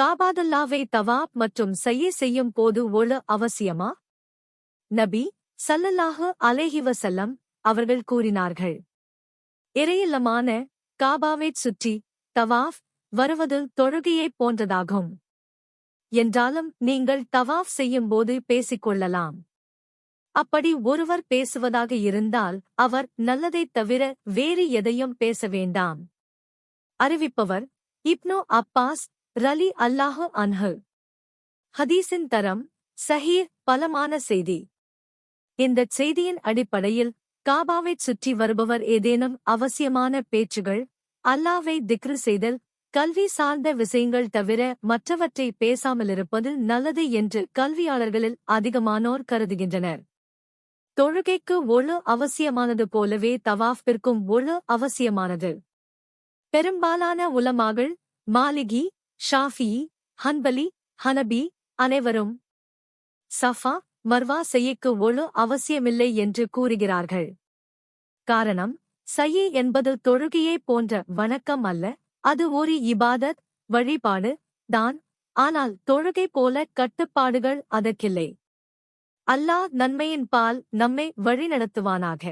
காபாதல்லாவை தவாப் மற்றும் செய்ய செய்யும் போது ஒழு அவசியமா? நபி சல்லல்லாஹு அலேஹிவசல்லம் அவர்கள் கூறினார்கள். இறையில்லமான காபாவைச் சுற்றி தவாஃப் வருவது தொழுகையைப் போன்றதாகும். என்றாலும் நீங்கள் தவாஃப் செய்யும்போது பேசிக்கொள்ளலாம். அப்படி ஒருவர் பேசுவதாக இருந்தால் அவர் நல்லதைத் தவிர வேறு எதையும் பேச வேண்டாம். அறிவிப்பவர் இப்னு அப்பாஸ் ரலி அல்லாஹு அன்ஹு. ஹதீஸின் தரம் சஹீர் பலமான செய்தி. இந்தச் செய்தியின் அடிப்படையில் காபாவைச் சுற்றி வருபவர் ஏதேனும் அவசியமான பேச்சுகள் அல்லாவை திக்ரு செய்தல் கல்வி சார்ந்த விஷயங்கள் தவிர மற்றவற்றை பேசாமலிருப்பது நல்லது என்று கல்வியாளர்களில் அதிகமானோர் கருதுகின்றனர். தொழுகைக்கு ஒழு அவசியமானது போலவே தவாஃபிற்கும் ஒழு அவசியமானது. பெரும்பாலான உலமாகள் மாலிகி ஷாஃபி ஹன்பலி ஹனபி அனைவரும் சஃபா மர்வா செய்யக்கு ஒழு அவசியமில்லை என்று கூறுகிறார்கள். காரணம் சையி என்பது தொழுகையே போன்ற வணக்கம் அல்ல அது ஒரு இபாதத் வழிபாடு தான் ஆனால் தொழுகை போல கட்டுப்பாடுகள் அதற்கில்லை. அல்லாஹ் நன்மையின் பால் நம்மை வழிநடத்துவானாக.